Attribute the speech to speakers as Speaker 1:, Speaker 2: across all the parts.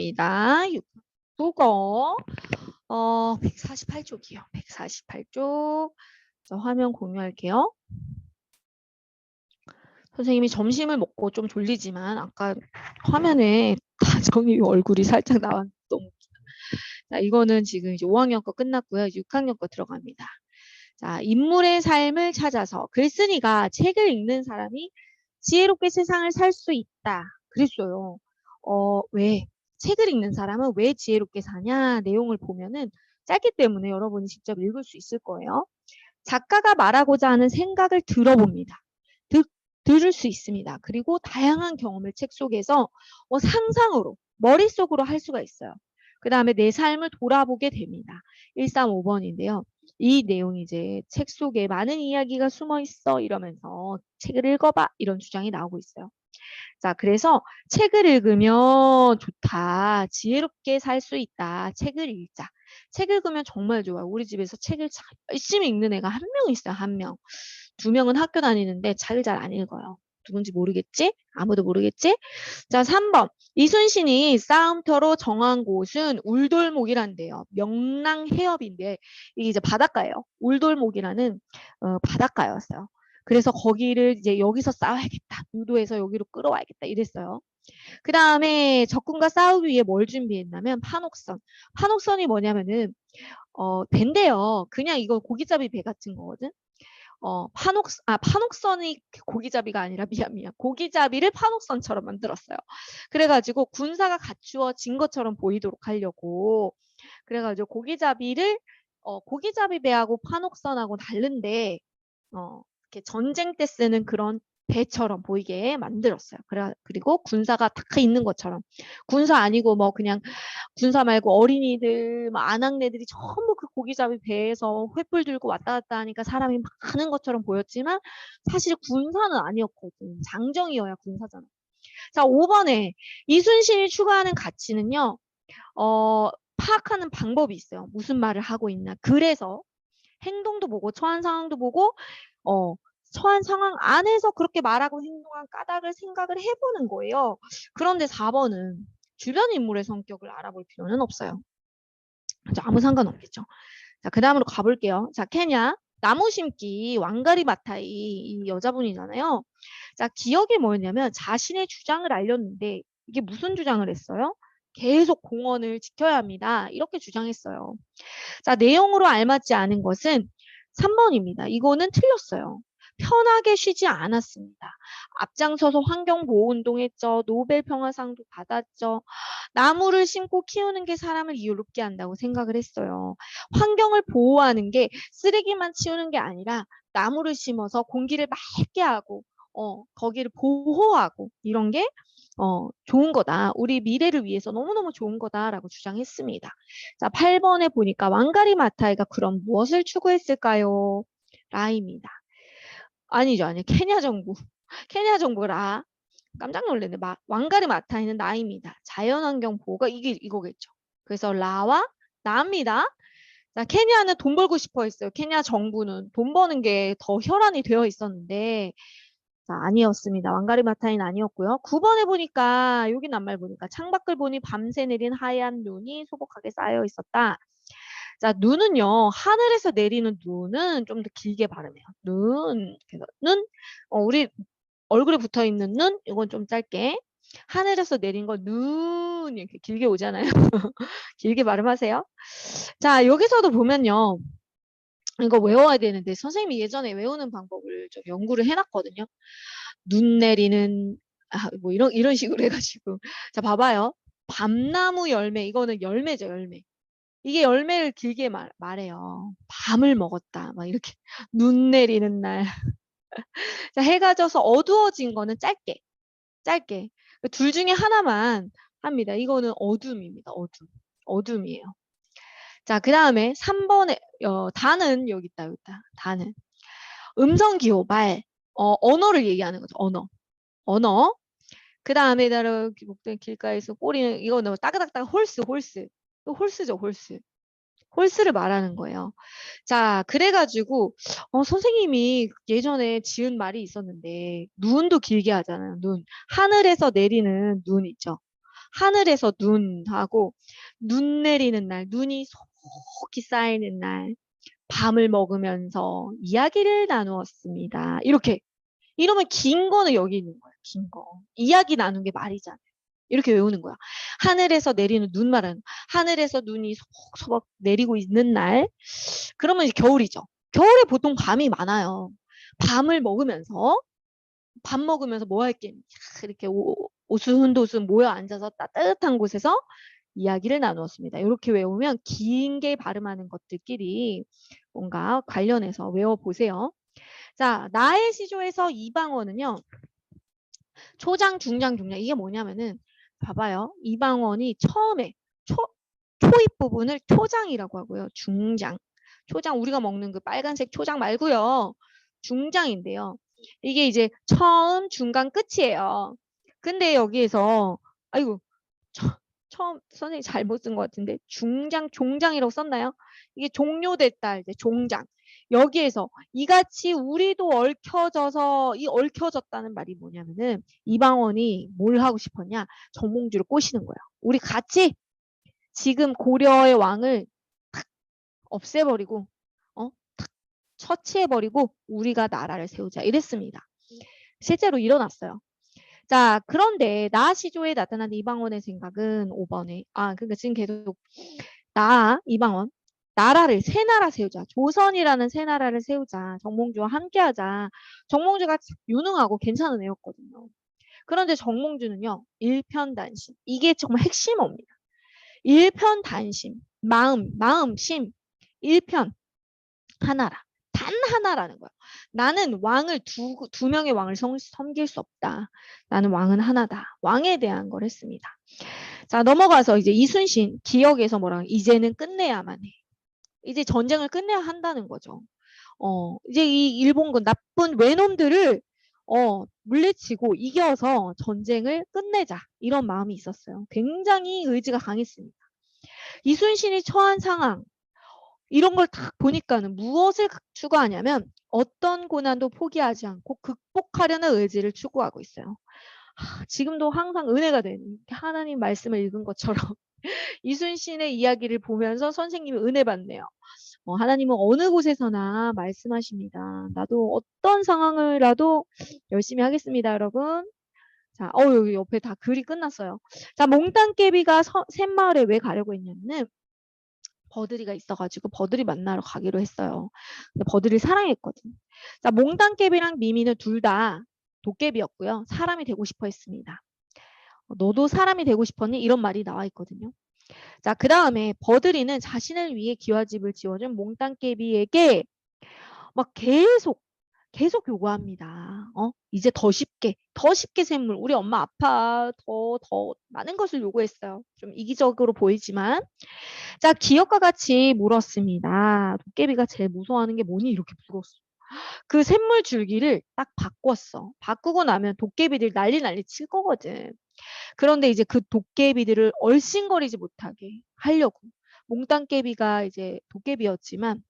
Speaker 1: 입니다. 국어 어 148쪽이요. 148쪽. 자, 화면 공유할게요. 선생님이 점심을 먹고 좀 졸리지만 아까 화면에 다정이 얼굴이 살짝 나왔 너무 웃기다. 자, 이거는 지금 이제 5학년 거 끝났고요. 6학년 거 들어갑니다. 자, 인물의 삶을 찾아서 글쓴이가 책을 읽는 사람이 지혜롭게 세상을 살 수 있다. 그랬어요. 어, 왜? 책을 읽는 사람은 왜 지혜롭게 사냐? 내용을 보면은 짧기 때문에 여러분이 직접 읽을 수 있을 거예요. 작가가 말하고자 하는 생각을 들어봅니다. 듣, 들을 수 있습니다. 그리고 다양한 경험을 책 속에서 어, 상상으로, 머릿속으로 할 수가 있어요. 그 다음에 내 삶을 돌아보게 됩니다. 135번인데요. 이 내용이 이제 책 속에 많은 이야기가 숨어 있어 이러면서 책을 읽어봐 이런 주장이 나오고 있어요. 자, 그래서 책을 읽으면 좋다. 지혜롭게 살 수 있다. 책을 읽자. 책 읽으면 정말 좋아요. 우리 집에서 책을 참 열심히 읽는 애가 한 명 있어요. 한 명. 두 명은 학교 다니는데 책을 잘 안 읽어요. 누군지 모르겠지? 아무도 모르겠지? 자, 3번. 이순신이 싸움터로 정한 곳은 울돌목이란데요. 명랑 해협인데 이게 이제 바닷가예요. 울돌목이라는 어, 바닷가였어요. 그래서 거기를 이제 여기서 싸워야겠다. 유도해서 여기로 끌어와야겠다. 이랬어요. 그 다음에 적군과 싸우기 위해 뭘 준비했냐면 판옥선. 판옥선이 뭐냐면은 어 배인데요. 그냥 이거 고기잡이 배 같은 거거든. 어 판옥 아 판옥선이 고기잡이가 아니라 미안 미안 고기잡이를 판옥선처럼 만들었어요. 그래가지고 군사가 갖추어진 것처럼 보이도록 하려고 그래가지고 고기잡이를 어 고기잡이 배하고 판옥선하고 다른데 어 이렇게 전쟁 때 쓰는 그런 배처럼 보이게 만들었어요. 그래, 그리고 군사가 딱 있는 것처럼. 군사 아니고 뭐 그냥 군사 말고 어린이들, 뭐 아낙네들이 전부 그 고기잡이 배에서 횃불 들고 왔다 갔다 하니까 사람이 많은 것처럼 보였지만 사실 군사는 아니었거든. 장정이어야 군사잖아. 자, 5번에 이순신이 추구하는 가치는요. 어, 파악하는 방법이 있어요. 무슨 말을 하고 있나. 그래서 행동도 보고 처한 상황도 보고 어, 처한 상황 안에서 그렇게 말하고 행동한 까닭을 생각을 해보는 거예요. 그런데 4번은 주변 인물의 성격을 알아볼 필요는 없어요. 아무 상관없겠죠. 자, 그 다음으로 가볼게요. 자, 케냐. 나무 심기 왕가리 마타이 이 여자분이잖아요. 자, 기억이 뭐였냐면 자신의 주장을 알렸는데 이게 무슨 주장을 했어요? 계속 공원을 지켜야 합니다. 이렇게 주장했어요. 자, 내용으로 알맞지 않은 것은 3번입니다. 이거는 틀렸어요. 편하게 쉬지 않았습니다. 앞장서서 환경보호 운동했죠. 노벨 평화상도 받았죠. 나무를 심고 키우는 게 사람을 이롭게 한다고 생각을 했어요. 환경을 보호하는 게 쓰레기만 치우는 게 아니라 나무를 심어서 공기를 맑게 하고 어, 거기를 보호하고 이런 게 어, 좋은 거다. 우리 미래를 위해서 너무너무 좋은 거다라고 주장했습니다. 자, 8번에 보니까 왕가리 마타이가 그럼 무엇을 추구했을까요? 라입니다. 아니죠, 아니 케냐 정부. 케냐 정부 라. 깜짝 놀랐네. 마, 왕가리 마타이는 나입니다. 자연환경 보호가 이게 이거겠죠. 그래서 라와 나입니다. 자, 케냐는 돈 벌고 싶어 했어요. 케냐 정부는 돈 버는 게 더 혈안이 되어 있었는데 자, 아니었습니다. 왕가리 마타이는 아니었고요. 9번에 보니까 여기 낱말 보니까 창밖을 보니 밤새 내린 하얀 눈이 소복하게 쌓여 있었다. 자, 눈은요, 하늘에서 내리는 눈은 좀 더 길게 발음해요. 눈. 그래서 눈, 어, 우리 얼굴에 붙어 있는 눈, 이건 좀 짧게. 하늘에서 내린 거 눈, 이렇게 길게 오잖아요. 길게 발음하세요. 자, 여기서도 보면요. 이거 외워야 되는데 선생님이 예전에 외우는 방법을 좀 연구를 해놨거든요. 눈 내리는 아, 뭐 이런 이런 식으로 해가지고 자 봐봐요. 밤나무 열매 이거는 열매죠 열매. 이게 열매를 길게 말, 말해요. 밤을 먹었다. 막 이렇게 눈 내리는 날. 자, 해가 져서 어두워진 거는 짧게. 짧게. 둘 중에 하나만 합니다. 이거는 어둠입니다. 어둠. 어둠이에요. 자, 그 다음에 3번에 어, 다는 여기 있다. 여기 있다. 다는 음성 기호 말 어, 언어를 얘기하는 거죠. 언어. 언어. 그 다음에 나로 목된 길가에서 꼬리는 이거는 따그닥따그 홀스 홀스. 홀스죠, 홀스. 홀스를 말하는 거예요. 자, 그래가지고 어, 선생님이 예전에 지은 말이 있었는데 눈도 길게 하잖아요. 눈. 하늘에서 내리는 눈 있죠. 하늘에서 눈하고 눈 내리는 날, 눈이 속히 쌓이는 날, 밤을 먹으면서 이야기를 나누었습니다. 이렇게 이러면 긴 거는 여기 있는 거야. 긴 거. 이야기 나눈 게 말이잖아요. 이렇게 외우는 거야. 하늘에서 내리는 눈 말은 하늘에서 눈이 소복소복 내리고 있는 날. 그러면 이제 겨울이죠. 겨울에 보통 밤이 많아요. 밤을 먹으면서 밥 먹으면서 뭐 할게 이렇게 오- 오순도순 모여 앉아서 따뜻한 곳에서 이야기를 나누었습니다. 이렇게 외우면 긴 게 발음하는 것들끼리 뭔가 관련해서 외워보세요. 자, 나의 시조에서 이방원은요. 초장, 중장, 중장. 이게 뭐냐면은 봐봐요. 이방원이 처음에 초, 초입 부분을 초장이라고 하고요. 중장. 초장 우리가 먹는 그 빨간색 초장 말고요. 중장인데요. 이게 이제 처음, 중간, 끝이에요. 근데 여기에서 아이고 처, 처음 선생님 잘못 쓴 것 같은데 중장, 종장이라고 썼나요? 이게 종료됐다 이제 종장. 여기에서 이같이 우리도 얽혀져서 이 얽혀졌다는 말이 뭐냐면은 이방원이 뭘 하고 싶었냐? 정몽주를 꼬시는 거예요. 우리 같이 지금 고려의 왕을 탁 없애버리고 어? 탁 처치해버리고 우리가 나라를 세우자 이랬습니다. 실제로 일어났어요. 자, 그런데 나 시조에 나타난 이방원의 생각은 5번에 아, 그러니까 지금 계속 나 이방원 나라를 새 나라 세우자. 조선이라는 새 나라를 세우자. 정몽주와 함께하자. 정몽주가 유능하고 괜찮은 애였거든요. 그런데 정몽주는요. 일편단심. 이게 정말 핵심어입니다. 일편단심. 마음, 마음, 심. 일편. 하나라. 단 하나라는 거야. 나는 왕을 두, 두 명의 왕을 섬, 섬길 수 없다. 나는 왕은 하나다. 왕에 대한 걸 했습니다. 자, 넘어가서 이제 이순신 기억에서 뭐랑 이제는 끝내야만 해. 이제 전쟁을 끝내야 한다는 거죠. 어, 이제 이 일본군 나쁜 외놈들을 어, 물리치고 이겨서 전쟁을 끝내자. 이런 마음이 있었어요. 굉장히 의지가 강했습니다. 이순신이 처한 상황, 이런 걸딱 보니까는 무엇을 추구하냐면 어떤 고난도 포기하지 않고 극복하려는 의지를 추구하고 있어요. 하, 지금도 항상 은혜가 되는 하나님 말씀을 읽은 것처럼 이순신의 이야기를 보면서 선생님이 은혜 받네요. 어, 하나님은 어느 곳에서나 말씀하십니다. 나도 어떤 상황을라도 열심히 하겠습니다, 여러분. 자, 어 여기 옆에 다 글이 끝났어요. 자, 몽땅깨비가 샘마을에 왜 가려고 했냐면은 버들이가 있어가지고 버들이 만나러 가기로 했어요. 근데 버들이 사랑했거든. 자, 몽땅깨비랑 미미는 둘 다 도깨비였고요. 사람이 되고 싶어 했습니다. 어, 너도 사람이 되고 싶었니? 이런 말이 나와 있거든요. 자, 그 다음에 버들이는 자신을 위해 기와집을 지어준 몽땅깨비에게 막 계속 계속 요구합니다. 어? 이제 더 쉽게, 더 쉽게 샘물. 우리 엄마 아파. 더, 더 많은 것을 요구했어요. 좀 이기적으로 보이지만. 자, 기억과 같이 물었습니다. 도깨비가 제일 무서워하는 게 뭐니? 이렇게 물었어. 그 샘물 줄기를 딱 바꿨어. 바꾸고 나면 도깨비들 난리 난리 칠 거거든. 그런데 이제 그 도깨비들을 얼씬거리지 못하게 하려고. 몽땅깨비가 이제 도깨비였지만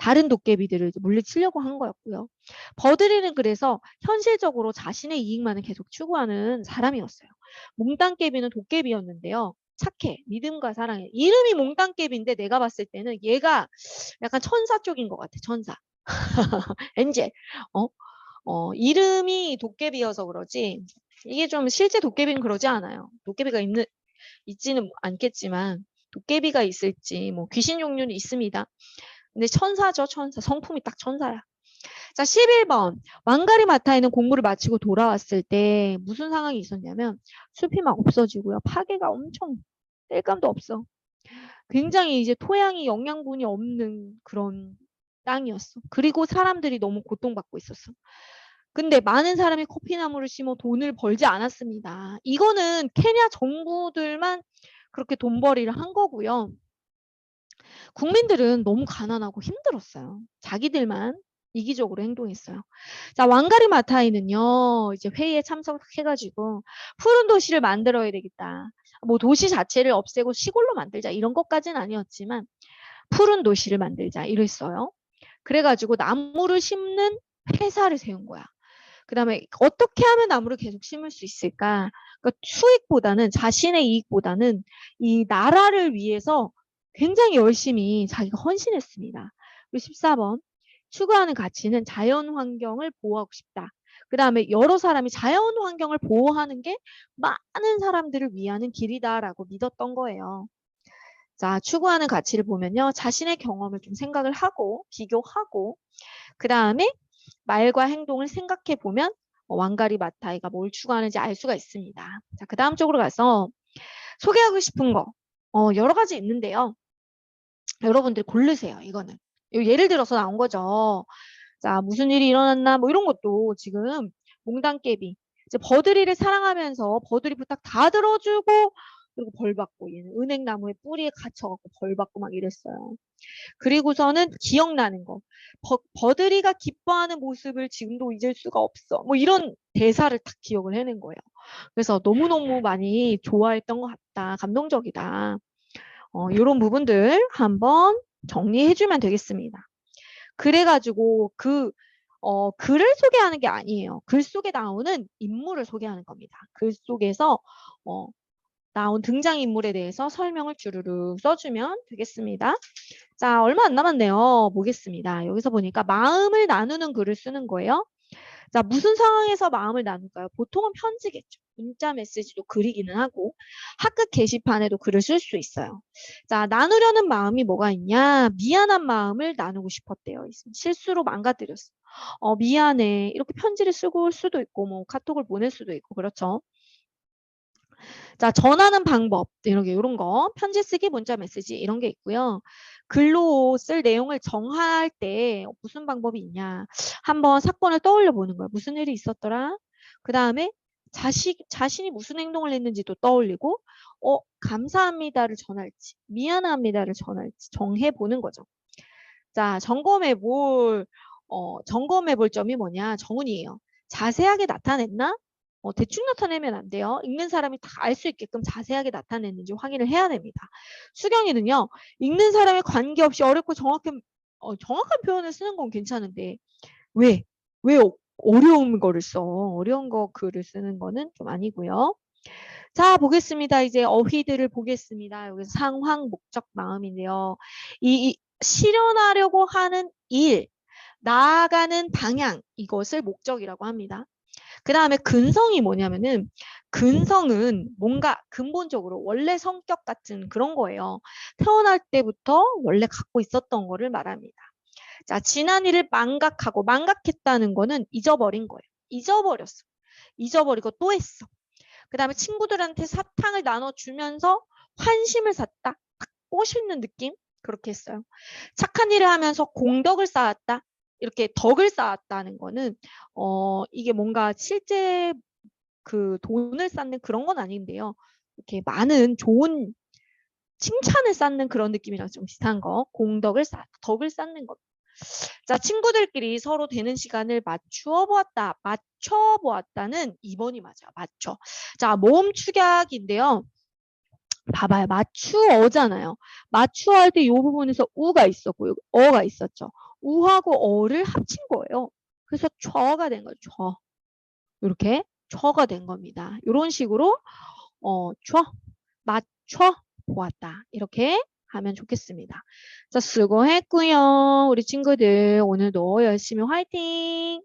Speaker 1: 다른 도깨비들을 물리치려고 한 거였고요. 버드리는 그래서 현실적으로 자신의 이익만을 계속 추구하는 사람이었어요. 몽땅깨비는 도깨비였는데요. 착해. 믿음과 사랑해. 이름이 몽땅깨비인데 내가 봤을 때는 얘가 약간 천사 쪽인 것 같아. 천사. 엔젤. 어? 어, 이름이 도깨비여서 그러지 이게 좀 실제 도깨비는 그러지 않아요. 도깨비가 있는 있지는 않겠지만 도깨비가 있을지 뭐 귀신 종류는 있습니다. 근데 천사죠, 천사. 성품이 딱 천사야. 자, 11번. 왕가리 마타에는 공부를 마치고 돌아왔을 때 무슨 상황이 있었냐면 숲이 막 없어지고요. 파괴가 엄청 뗄감도 없어. 굉장히 이제 토양이 영양분이 없는 그런 땅이었어. 그리고 사람들이 너무 고통받고 있었어. 근데 많은 사람이 커피나무를 심어 돈을 벌지 않았습니다. 이거는 케냐 정부들만 그렇게 돈벌이를 한 거고요. 국민들은 너무 가난하고 힘들었어요. 자기들만 이기적으로 행동했어요. 자, 왕가리 마타이는요, 이제 회의에 참석해가지고 푸른 도시를 만들어야 되겠다. 뭐 도시 자체를 없애고 시골로 만들자 이런 것까지는 아니었지만 푸른 도시를 만들자 이랬어요. 그래가지고 나무를 심는 회사를 세운 거야. 그 다음에 어떻게 하면 나무를 계속 심을 수 있을까? 그러니까 수익보다는 자신의 이익보다는 이 나라를 위해서 굉장히 열심히 자기가 헌신했습니다. 그리고 14번 추구하는 가치는 자연 환경을 보호하고 싶다. 그 다음에 여러 사람이 자연 환경을 보호하는 게 많은 사람들을 위하는 길이다라고 믿었던 거예요. 자, 추구하는 가치를 보면요. 자신의 경험을 좀 생각을 하고 비교하고 그 다음에 말과 행동을 생각해 보면 어, 왕가리 마타이가 뭘 추구하는지 알 수가 있습니다. 자, 그 다음 쪽으로 가서 소개하고 싶은 거 어, 여러 가지 있는데요. 여러분들 고르세요. 이거는 요 예를 들어서 나온 거죠. 자, 무슨 일이 일어났나 뭐 이런 것도 지금 몽당깨비 이제 버들이를 사랑하면서 버들이 부탁 다 들어주고 그리고 벌 받고 얘는 은행나무의 뿌리에 갇혀갖고 벌 받고 막 이랬어요. 그리고서는 기억나는 거 버, 버들이가 기뻐하는 모습을 지금도 잊을 수가 없어. 뭐 이런 대사를 딱 기억을 해낸 거예요. 그래서 너무너무 많이 좋아했던 것 같다. 감동적이다. 어, 이런 부분들 한번 정리해주면 되겠습니다. 그래가지고 그 어, 글을 소개하는 게 아니에요. 글 속에 나오는 인물을 소개하는 겁니다. 글 속에서 어, 나온 등장인물에 대해서 설명을 주르르 써주면 되겠습니다. 자, 얼마 안 남았네요. 보겠습니다. 여기서 보니까 마음을 나누는 글을 쓰는 거예요. 자, 무슨 상황에서 마음을 나눌까요? 보통은 편지겠죠. 문자 메시지도 글이기는 하고 학급 게시판에도 글을 쓸 수 있어요. 자, 나누려는 마음이 뭐가 있냐? 미안한 마음을 나누고 싶었대요. 실수로 망가뜨렸어. 어, 미안해. 이렇게 편지를 쓰고 올 수도 있고 뭐 카톡을 보낼 수도 있고 그렇죠. 자, 전하는 방법 이렇게 이런 거 편지 쓰기, 문자 메시지 이런 게 있고요. 글로 쓸 내용을 정할 때 무슨 방법이 있냐? 한번 사건을 떠올려 보는 거예요. 무슨 일이 있었더라? 그 다음에 자식, 자신이 무슨 행동을 했는지도 떠올리고, 어, 감사합니다를 전할지, 미안합니다를 전할지 정해 보는 거죠. 자, 점검해 볼, 어, 점검해 볼 점이 뭐냐? 정훈이에요. 자세하게 나타냈나? 어, 대충 나타내면 안 돼요. 읽는 사람이 다 알 수 있게끔 자세하게 나타냈는지 확인을 해야 됩니다. 수경이는요. 읽는 사람에 관계없이 어렵고 정확한, 어, 정확한 표현을 쓰는 건 괜찮은데 왜? 왜 어, 어려운 거를 써? 어려운 거 글을 쓰는 거는 좀 아니고요. 자, 보겠습니다. 이제 어휘들을 보겠습니다. 여기서 상황, 목적, 마음인데요. 이, 이 실현하려고 하는 일, 나아가는 방향, 이것을 목적이라고 합니다. 그 다음에 근성이 뭐냐면은 근성은 뭔가 근본적으로 원래 성격 같은 그런 거예요. 태어날 때부터 원래 갖고 있었던 거를 말합니다. 자, 지난 일을 망각하고 망각했다는 거는 잊어버린 거예요. 잊어버렸어. 잊어버리고 또 했어. 그 다음에 친구들한테 사탕을 나눠주면서 환심을 샀다. 꼬시는 느낌? 그렇게 했어요. 착한 일을 하면서 공덕을 쌓았다. 이렇게 덕을 쌓았다는 거는 어 이게 뭔가 실제 그 돈을 쌓는 그런 건 아닌데요. 이렇게 많은 좋은 칭찬을 쌓는 그런 느낌이랑 좀 비슷한 거. 공덕을 쌓, 덕을 쌓는 것. 자, 친구들끼리 서로 되는 시간을 맞추어 보았다. 맞춰 보았다는 2번이 맞아요. 맞춰. 자, 모음 축약인데요. 봐봐요. 맞추어잖아요. 맞추어 할 때 이 부분에서 우가 있었고 어가 있었죠. 우하고 어를 합친 거예요. 그래서 처가 된 거죠. 처. 이렇게 처가 된 겁니다. 이런 식으로 어, 처, 맞춰 보았다. 이렇게 하면 좋겠습니다. 자, 수고했고요. 우리 친구들 오늘도 열심히 화이팅!